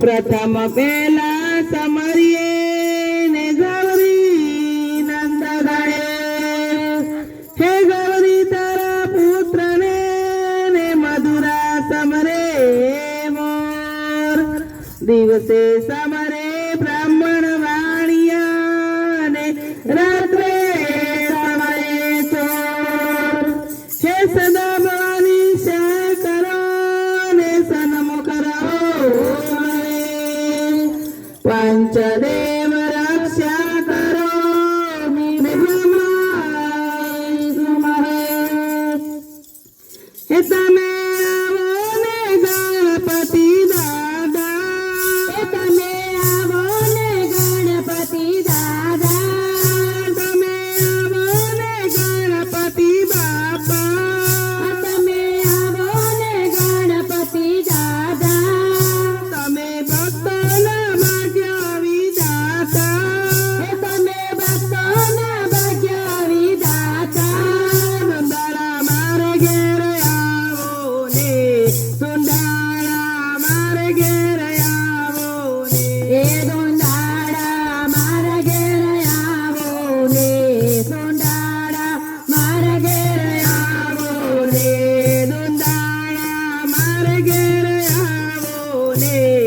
प्रथम पेला समरिये ने गौरी नंदगणे। हे गौरी तर पुत्रने ने मधुरा समरे मोर। दिवसे समरे ब्राह्मण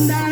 Sunday.